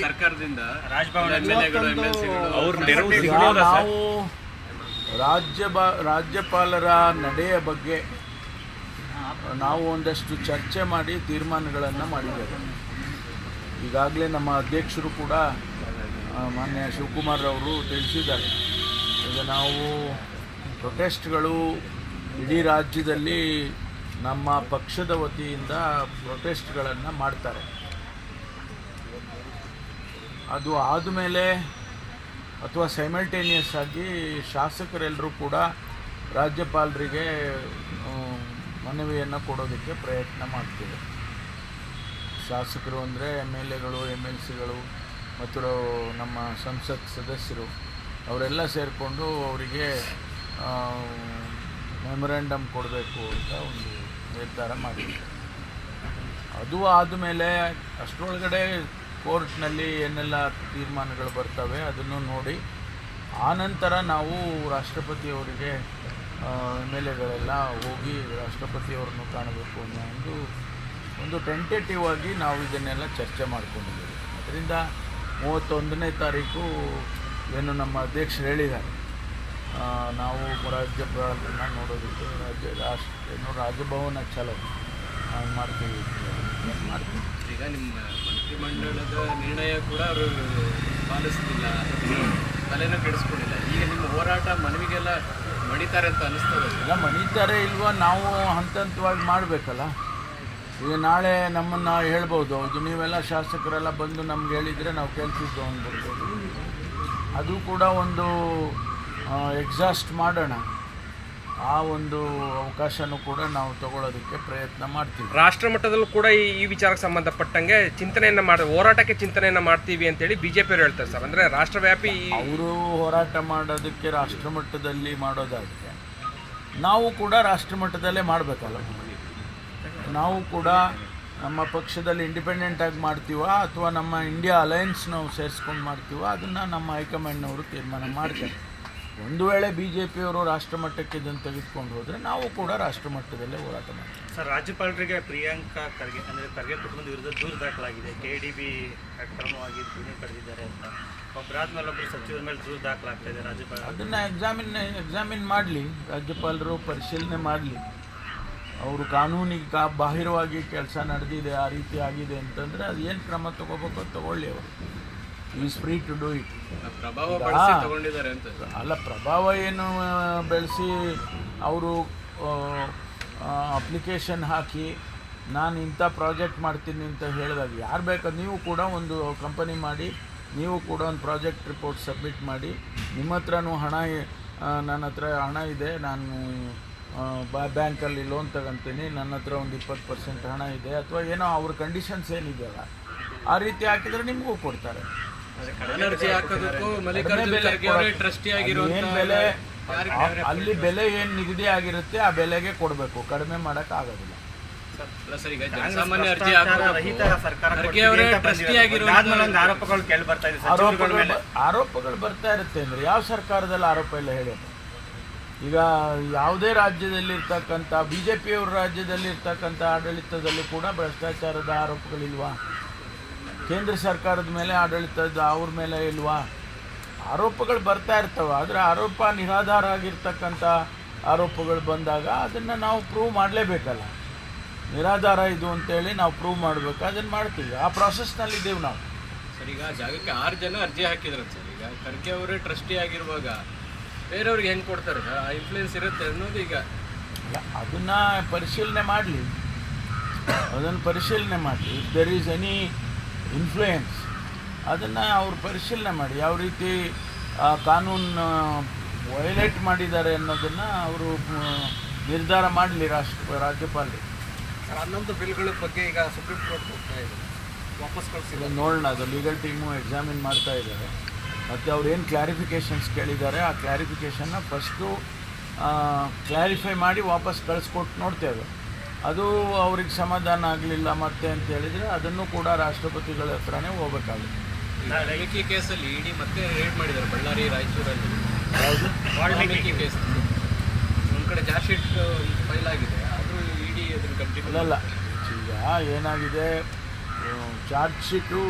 ಸರ್ಕಾರದಿಂದ ನಾವು ರಾಜ್ಯ ಬ- ರಾಜ್ಯಪಾಲರ ನಡೆಯ ಬಗ್ಗೆ ನಾವು ಒಂದಷ್ಟು ಚರ್ಚೆ ಮಾಡಿ ತೀರ್ಮಾನಗಳನ್ನು ಮಾಡಿದ್ದೇವೆ. ಈಗಾಗಲೇ ನಮ್ಮ ಅಧ್ಯಕ್ಷರು ಕೂಡ ಮಾನ್ಯ ಶಿವಕುಮಾರ್ ಅವರು ತಿಳಿಸಿದ್ದಾರೆ. ಈಗ ನಾವು ಪ್ರೊಟೆಸ್ಟ್ಗಳು ಇಡೀ ರಾಜ್ಯದಲ್ಲಿ ನಮ್ಮ ಪಕ್ಷದ ವತಿಯಿಂದ ಪ್ರೊಟೆಸ್ಟ್ಗಳನ್ನು ಮಾಡ್ತಾರೆ. ಅದು ಆದಮೇಲೆ ಅಥವಾ ಸೈಮಲ್ಟೇನಿಯಸ್ ಆಗಿ ಶಾಸಕರೆಲ್ಲರೂ ಕೂಡ ರಾಜ್ಯಪಾಲರಿಗೆ ಮನವಿಯನ್ನು ಕೊಡೋದಕ್ಕೆ ಪ್ರಯತ್ನ ಮಾಡ್ತೀವಿ ಶಾಸಕರು ಅಂದರೆ ಎಂ ಎಲ್ ಎಗಳು ಎಂ ಎಲ್ ಸಿಗಳು ಮತ್ತು ನಮ್ಮ ಸಂಸತ್ ಸದಸ್ಯರು, ಅವರೆಲ್ಲ ಸೇರಿಕೊಂಡು ಅವರಿಗೆ ಮೆಮೊರೆಂಡಮ್ ಕೊಡಬೇಕು ಅಂತ ಒಂದು ನಿರ್ಧಾರ ಮಾಡಿದ್ದಾರೆ. ಅದು ಆದಮೇಲೆ ಅಷ್ಟರೊಳಗಡೆ ಕೋರ್ಟ್ನಲ್ಲಿ ಏನೆಲ್ಲ ತೀರ್ಮಾನಗಳು ಬರ್ತವೆ ಅದನ್ನು ನೋಡಿ ಆನಂತರ ನಾವು ರಾಷ್ಟ್ರಪತಿಯವರಿಗೆ ಎಂ ಎಲ್ ಎಗಳೆಲ್ಲ ಹೋಗಿ ರಾಷ್ಟ್ರಪತಿಯವ್ರನ್ನು ಕಾಣಬೇಕು ಅನ್ನೋ ಒಂದು ಒಂದು ಟೆಂಟೇಟಿವ್ ಆಗಿ ನಾವು ಇದನ್ನೆಲ್ಲ ಚರ್ಚೆ ಮಾಡ್ಕೊಂಡಿದ್ದೀವಿ. ಅದರಿಂದ ಮೂವತ್ತೊಂದನೇ ತಾರೀಕು ಏನು ನಮ್ಮ ಅಧ್ಯಕ್ಷರು ಹೇಳಿದ್ದಾರೆ. ನಾವು ರಾಜ್ಯಪಾಲರನ್ನು ನೋಡೋದಕ್ಕೆ ರಾಜ್ಯ, ರಾಷ್ಟ್ರ, ಏನು ರಾಜಭವನ ಚಲೋ ಮಾಡ್ತೀವಿ ಮಾಡ್ತೀವಿ ಈಗ ನಿಮ್ಮ ಮಂತ್ರಿಮಂಡಲದ ನಿರ್ಣಯ ಕೂಡ ಅವರು ಪಾಲಿಸ್ತಿಲ್ಲ ತಲೆನೂ ಕೆಡಿಸ್ಕೊಂಡಿಲ್ಲ. ಈಗ ನಿಮ್ಮ ಹೋರಾಟ ಮನವಿಗೆಲ್ಲ ಮಣಿತಾರೆ ಅಂತ ಅನಿಸ್ತದೆ ಮಣಿತಾರೆ ಇಲ್ವಾ ನಾವು ಹಂತ ಹಂತವಾಗಿ ಮಾಡಬೇಕಲ್ಲ? ಈಗ ನಾಳೆ ನಮ್ಮನ್ನು ಹೇಳ್ಬೋದು, ಹೌದು, ನೀವೆಲ್ಲ ಶಾಸಕರೆಲ್ಲ ಬಂದು ನಮ್ಗೆ ಹೇಳಿದರೆ ನಾವು ಕೇಳ್ತಿದ್ದು ಅಂದ್ಬಿಡ್ಬೋದು ಅದು ಕೂಡ ಒಂದು ಎಕ್ಸಾಸ್ಟ್ ಮಾಡೋಣ. ಆ ಒಂದು ಅವಕಾಶನೂ ಕೂಡ ನಾವು ತಗೊಳ್ಳೋದಕ್ಕೆ ಪ್ರಯತ್ನ ಮಾಡ್ತೀವಿ. ರಾಷ್ಟ್ರ ಮಟ್ಟದಲ್ಲೂ ಕೂಡ ಈ ಈ ವಿಚಾರಕ್ಕೆ ಸಂಬಂಧಪಟ್ಟಂಗೆ ಚಿಂತನೆಯನ್ನು ಮಾಡಿ ಹೋರಾಟಕ್ಕೆ ಚಿಂತನೆಯನ್ನು ಮಾಡ್ತೀವಿ ಅಂತೇಳಿ ಬಿ ಜೆ ಪಿಯವರು ಹೇಳ್ತಾರೆ ಸರ್. ಅಂದರೆ ರಾಷ್ಟ್ರವ್ಯಾಪಿ ಅವರು ಹೋರಾಟ ಮಾಡೋದಕ್ಕೆ ರಾಷ್ಟ್ರಮಟ್ಟದಲ್ಲಿ ಮಾಡೋದಾದರೆ ನಾವು ಕೂಡ ರಾಷ್ಟ್ರ ಮಟ್ಟದಲ್ಲೇ ಮಾಡಬೇಕಲ್ಲ. ನಾವು ಕೂಡ ನಮ್ಮ ಪಕ್ಷದಲ್ಲಿ ಇಂಡಿಪೆಂಡೆಂಟ್ ಆಗಿ ಮಾಡ್ತೀವ ಅಥವಾ ನಮ್ಮ ಇಂಡಿಯಾ ಅಲಯನ್ಸ್ ನಾವು ಸೇರಿಸ್ಕೊಂಡು ಮಾಡ್ತೀವ? ಅದನ್ನು ನಮ್ಮ ಹೈಕಮಾಂಡ್ನವರು ತೀರ್ಮಾನ ಮಾಡ್ತಾರೆ. ಒಂದು ವೇಳೆ ಬಿ ಜೆ ಪಿಯವರು ರಾಷ್ಟ್ರಮಟ್ಟಕ್ಕೆ ಇದನ್ನು ತೆಗೆದುಕೊಂಡು ಹೋದರೆ ನಾವು ಕೂಡ ರಾಷ್ಟ್ರಮಟ್ಟದಲ್ಲೇ ಹೋರಾಟ ಮಾಡ್ತೀವಿ. ಸರ್ ರಾಜ್ಯಪಾಲರಿಗೆ ಪ್ರಿಯಾಂಕಾ ಖರ್ಗೆ ಅಂದರೆ ಖರ್ಗೆ ಕುಟುಂಬದ ವಿರುದ್ಧ ದೂರು ದಾಖಲಾಗಿದೆ. ಕೆ ಡಿ ಬಿ ಅಕ್ರಮವಾಗಿ ಧ್ವನಿ ಪಡೆದಿದ್ದಾರೆ ಅಂತ. ಒಬ್ಬರಾದ್ಮೇಲೆ ಒಬ್ಬರು ಸಚಿವರ ಮೇಲೆ ದೂರು ದಾಖಲಾಗ್ತಾ ಇದೆ ರಾಜ್ಯಪಾಲ. ಅದನ್ನು ಎಕ್ಸಾಮಿನ್ ಎಕ್ಸಾಮಿನ್ ಮಾಡಲಿ. ರಾಜ್ಯಪಾಲರು ಪರಿಶೀಲನೆ ಮಾಡಲಿ. ಅವರು ಕಾನೂನಿಗೆ ಕಾ ಬಾಹಿರವಾಗಿ ಕೆಲಸ ನಡೆದಿದೆ ಆ ರೀತಿ ಆಗಿದೆ ಅಂತಂದರೆ ಅದು ಏನು ಕ್ರಮ ತಗೋಬೇಕು ತಗೊಳ್ಳಿ ಅವರು. Is free to do it ಅಲ್ಲ ಪ್ರಭಾವ ಏನು ಬೆಳೆಸಿ ಅವರು ಅಪ್ಲಿಕೇಶನ್ ಹಾಕಿ ನಾನು ಇಂಥ ಪ್ರಾಜೆಕ್ಟ್ ಮಾಡ್ತೀನಿ ಅಂತ ಹೇಳಿದಾಗ ಯಾರು ಬೇಕಾದ ನೀವು ಕೂಡ ಒಂದು ಕಂಪನಿ ಮಾಡಿ ನೀವು ಕೂಡ ಒಂದು ಪ್ರಾಜೆಕ್ಟ್ ರಿಪೋರ್ಟ್ ಸಬ್ಮಿಟ್ ಮಾಡಿ ನಿಮ್ಮ ಹತ್ರನೂ ಹಣ ನನ್ನ ಹತ್ರ ಹಣ ಇದೆ ನಾನು ಬಾ ಬ್ಯಾಂಕಲ್ಲಿ ಲೋನ್ ತಗೊತೀನಿ ನನ್ನ ಹತ್ರ ಒಂದು ಇಪ್ಪತ್ತು ಪರ್ಸೆಂಟ್ ಹಣ ಇದೆ ಅಥವಾ ಏನೋ ಅವ್ರ ಕಂಡೀಷನ್ಸ್ ಏನಿದೆಯಲ್ಲ ಆ ರೀತಿ ಹಾಕಿದರೆ ನಿಮಗೂ ಕೊಡ್ತಾರೆ. ಅನರ್ಜಿ ಹಾಕೋದಕ್ಕೂ ಮಲ್ಲಿಕಾರ್ಜುನ ಬೆಲೆ ಖರ್ಗೆ ಅವರೇ ಟ್ರಸ್ಟಿ ಏನ್ ಆಗಿರುವಂತ ಬೆಲೆ ಅಲ್ಲಿ ಬೆಲೆ ಏನು ನಿಗದಿ ಆಗಿರುತ್ತೆ ಆ ಬೆಲೆಗೆ ಕೊಡಬೇಕು. ಕಡಿಮೆ ಮಾಡಕ್ ಆಗೋದಿಲ್ಲ. ಆರೋಪಗಳು ಕೇಳಿ ಬರ್ತಾ ಇರುತ್ತೆ ಅಂದ್ರೆ ಯಾವ ಸರ್ಕಾರದಲ್ಲಿ ಆರೋಪ ಇಲ್ಲ ಹೇಳಿ. ಈಗ ಯಾವುದೇ ರಾಜ್ಯದಲ್ಲಿರ್ತಕ್ಕಂಥ ಬಿ ಜೆ ಪಿಯವ್ರ ರಾಜ್ಯದಲ್ಲಿ ಇರ್ತಕ್ಕಂಥ ಆಡಳಿತದಲ್ಲಿ ಕೂಡ ಭ್ರಷ್ಟಾಚಾರದ ಆರೋಪಗಳಿಲ್ವಾ? ಕೇಂದ್ರ ಸರ್ಕಾರದ ಮೇಲೆ ಆಡಳಿತದ ಅವ್ರ ಮೇಲೆ ಇಲ್ವಾ? ಆರೋಪಗಳು ಬರ್ತಾ ಇರ್ತವೆ. ಆದರೆ ಆರೋಪ ನಿರಾಧಾರ ಆಗಿರ್ತಕ್ಕಂಥ ಆರೋಪಗಳು ಬಂದಾಗ ಅದನ್ನು ನಾವು ಪ್ರೂವ್ ಮಾಡಲೇಬೇಕಲ್ಲ. ನಿರಾಧಾರ ಇದು ಅಂತೇಳಿ ನಾವು ಪ್ರೂವ್ ಮಾಡಬೇಕು. ಅದನ್ನು ಮಾಡ್ತೀವಿ. ಆ ಪ್ರಾಸೆಸ್ನಲ್ಲಿದ್ದೇವೆ ನಾವು. ಸರ್ ಈಗ ಆ ಜಾಗಕ್ಕೆ ಆರು ಜನ ಅರ್ಜಿ ಹಾಕಿದ್ರಂತ ಸರ್. ಈಗ ಖರ್ಗೆ ಅವರೇ ಟ್ರಸ್ಟಿ ಆಗಿರುವಾಗ ಬೇರೆಯವ್ರಿಗೆ ಹೆಂಗೆ ಕೊಡ್ತಾರೆ? ಸರ್ ಆ ಇನ್ಫ್ಲೂಯೆನ್ಸ್ ಇರುತ್ತೆ ಅನ್ನೋದು ಈಗ. ಅದನ್ನು ಪರಿಶೀಲನೆ ಮಾಡಲಿ. ಅದನ್ನು ಪರಿಶೀಲನೆ ಮಾಡಲಿ. If there is any influence ಅದನ್ನು ಅವರು ಪರಿಶೀಲನೆ ಮಾಡಿ ಯಾವ ರೀತಿ ಆ ಕಾನೂನು ವೈಲೇಟ್ ಮಾಡಿದ್ದಾರೆ ಅನ್ನೋದನ್ನು ಅವರು ನಿರ್ಧಾರ ಮಾಡಲಿ ರಾಷ್ಟ್ರ ರಾಜ್ಯಪಾಲರು. ಹನ್ನೊಂದು ಬಿಲ್ಗಳ ಬಗ್ಗೆ ಈಗ ಸುಪ್ರೀಂ ಕೋರ್ಟ್ ಹೋಗ್ತಾ ಇದೆ. ವಾಪಸ್ ಕಳಿಸಿಲ್ಲ ನೋಡೋಣ ಅದು ಲೀಗಲ್ ಟೀಮು ಎಕ್ಸಾಮಿನ್ ಮಾಡ್ತಾ ಇದ್ದಾರೆ. ಮತ್ತು ಅವ್ರು ಏನು ಕ್ಲಾರಿಫಿಕೇಷನ್ಸ್ ಕೇಳಿದ್ದಾರೆ ಆ ಕ್ಲಾರಿಫಿಕೇಷನ್ನ ಫಸ್ಟು ಕ್ಲಾರಿಫೈ ಮಾಡಿ ವಾಪಸ್ ಕಳಿಸ್ಕೊಟ್ಟು ನೋಡ್ತೇವೆ. ಅದು ಅವ್ರಿಗೆ ಸಮಾಧಾನ ಆಗಲಿಲ್ಲ ಮತ್ತೆ ಅಂತ ಹೇಳಿದರೆ ಅದನ್ನು ಕೂಡ ರಾಷ್ಟ್ರಪತಿಗಳ ಹತ್ರನೇ ಹೋಗಬೇಕಾಗುತ್ತೆ. ವಾಲ್ಮೀಕಿ ಕೇಸಲ್ಲಿ ಇಡಿ ಮತ್ತೆ ರೇಡ್ ಮಾಡಿದ್ದಾರೆ ಬಳ್ಳಾರಿ ರಾಯಚೂರಲ್ಲಿ. ಯಾವುದು ವಾಲ್ಮೀಕಿ ಕೇಸ್. ಒಂದು ಕಡೆ ಚಾರ್ಜ್ ಶೀಟ್ ಫೈಲ್ ಆಗಿದೆ. ಆದರೂ ಇಡಿ ಅದನ್ನು ಕಂಟಿನ್ಯೂ ಅಲ್ಲ ಈಗ ಏನಾಗಿದೆ? ಚಾರ್ಜ್ ಶೀಟು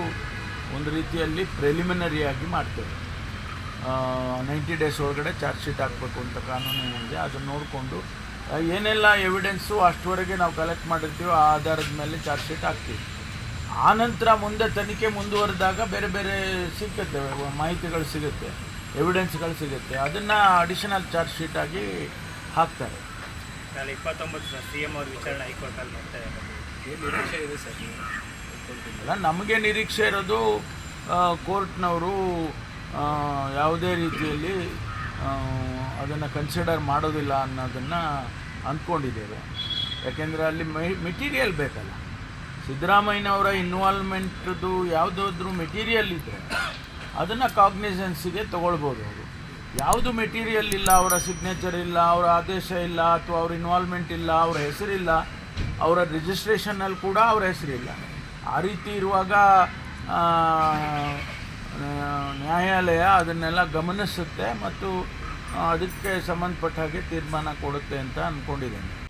ಒಂದು ರೀತಿಯಲ್ಲಿ ಪ್ರೆಲಿಮಿನರಿಯಾಗಿ ಮಾಡ್ತೇವೆ. ನೈಂಟಿ ಡೇಸ್ ಒಳಗಡೆ ಚಾರ್ಜ್ ಶೀಟ್ ಹಾಕಬೇಕು ಅಂತ ಕಾನೂನು ಏನಿದೆ ಅದನ್ನು ನೋಡಿಕೊಂಡು ಏನೆಲ್ಲ ಎವಿಡೆನ್ಸು ಅಷ್ಟುವರೆಗೆ ನಾವು ಕಲೆಕ್ಟ್ ಮಾಡಿರ್ತೀವೋ ಆ ಆಧಾರದ ಮೇಲೆ ಚಾರ್ಜ್ ಶೀಟ್ ಹಾಕ್ತೀವಿ. ಆ ನಂತರ ಮುಂದೆ ತನಿಖೆ ಮುಂದುವರೆದಾಗ ಬೇರೆ ಬೇರೆ ಸಿಕ್ಕುತ್ತೆ ಮಾಹಿತಿಗಳು ಸಿಗುತ್ತೆ ಎವಿಡೆನ್ಸ್ಗಳು ಸಿಗುತ್ತೆ. ಅದನ್ನು ಅಡಿಷನಲ್ ಚಾರ್ಜ್ ಶೀಟ್ ಆಗಿ ಹಾಕ್ತಾರೆ. ನಾಳೆ ಇಪ್ಪತ್ತೊಂಬತ್ತು ಸಿ ಎಂ ಅವ್ರ ವಿಚಾರಣೆ ಹೈಕೋರ್ಟಲ್ಲಿ ನಿರೀಕ್ಷೆ ಇದೆ ಸರ್ ಅಲ್ಲ ನಮಗೆ ನಿರೀಕ್ಷೆ ಇರೋದು ಕೋರ್ಟ್ನವರು ಯಾವುದೇ ರೀತಿಯಲ್ಲಿ ಅದನ್ನು ಕನ್ಸಿಡರ್ ಮಾಡೋದಿಲ್ಲ ಅನ್ನೋದನ್ನು ಅಂದ್ಕೊಂಡಿದ್ದೇವೆ. ಯಾಕೆಂದರೆ ಅಲ್ಲಿ ಮೆಟೀರಿಯಲ್ ಬೇಕಲ್ಲ. ಸಿದ್ದರಾಮಯ್ಯನವರ ಇನ್ವಾಲ್ವ್ಮೆಂಟ್ದು ಯಾವುದಾದ್ರೂ ಮೆಟೀರಿಯಲ್ ಇದ್ದರೆ ಅದನ್ನು ಕಾಗ್ನಿಸೆನ್ಸಿಗೆ ತೊಗೊಳ್ಬೋದು ಅವರು. ಯಾವುದು ಮೆಟೀರಿಯಲ್ ಇಲ್ಲ, ಅವರ ಸಿಗ್ನೇಚರ್ ಇಲ್ಲ, ಅವರ ಆದೇಶ ಇಲ್ಲ, ಅಥವಾ ಅವ್ರ ಇನ್ವಾಲ್ವ್ಮೆಂಟ್ ಇಲ್ಲ, ಅವ್ರ ಹೆಸರಿಲ್ಲ, ಅವರ ರಿಜಿಸ್ಟ್ರೇಷನಲ್ಲಿ ಕೂಡ ಅವರ ಹೆಸರಿಲ್ಲ. ಆ ರೀತಿ ಇರುವಾಗ ನ್ಯಾಯಾಲಯ ಅದನ್ನೆಲ್ಲ ಗಮನಿಸುತ್ತೆ ಮತ್ತು ಅದಕ್ಕೆ ಸಂಬಂಧಪಟ್ಟ ಹಾಗೆ ತೀರ್ಮಾನ ಕೊಡುತ್ತೆ ಅಂತ ಅಂದ್ಕೊಂಡಿದ್ದೇನೆ